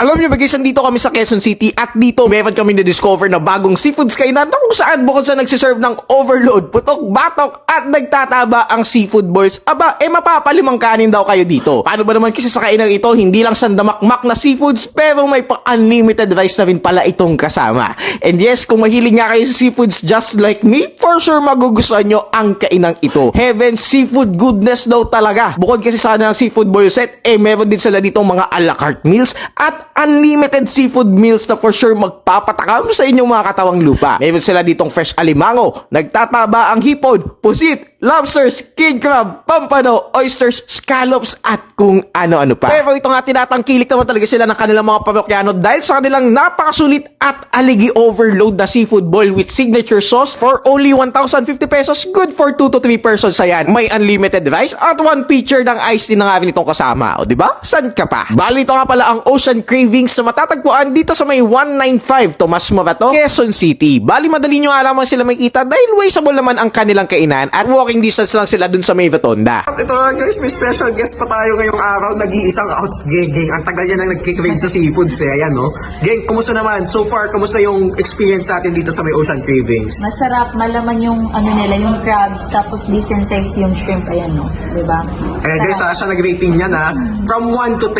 Alam niyo ba dito kami sa Quezon City at dito meron kami na-discover na bagong seafoods kainan na kung saan bukod sa nagsiserve ng overload, putok, batok at nagtataba ang seafood balls, aba, eh mapapalimang kanin daw kayo dito. Paano ba naman kasi sa kainan ito, hindi lang sandamakmak na seafoods, pero may pa-unlimited rice na rin pala itong kasama. And yes, kung mahilig nga kayo sa seafoods just like me, for sure magugustuhan nyo ang kainang ito. Heaven seafood goodness daw talaga. Bukod kasi sa ng seafood bowl set, eh meron din sila ditong mga a la carte meals at unlimited seafood meals na for sure magpapatakam sa inyong mga katawang lupa. Meron sila ditong fresh alimango, nagtataba ang hipon, pusit, lobsters, king crab, pampano, oysters, scallops at kung ano-ano pa. Pero ito nga tinatangkilik naman talaga sila ng kanilang mga parokyano dahil sa kanilang napakasulit at aligi overload na seafood bowl with signature sauce for only 1,050 pesos. Good for 2 to 3 persons yan. May unlimited rice at one pitcher ng ice tea na nga rin itong kasama. O di ba? San ka pa? Bali ito nga pala ang Ocean Cravings na matatagpuan dito sa may 195 Tomas Morato, Quezon City. Bali madali nyo nga lamang sila makita dahil wasteable naman ang kanilang kainan at walking distance lang sila dun sa may rotonda. Ito guys, may special guest pa tayo ngayong araw. Nag-iisang outs geng. Ang tagal niya nang nagkikrave sa seafoods eh. Ayan no. Geng, kumusta naman? So far, kumusta yung experience natin dito sa may Ocean Cravings? Masarap, malaman yung ano nila, yung crabs, tapos decent size yung shrimp, ayan no, di ba? Eh guys, ah, siya nag-rating niya na from 1 to 10.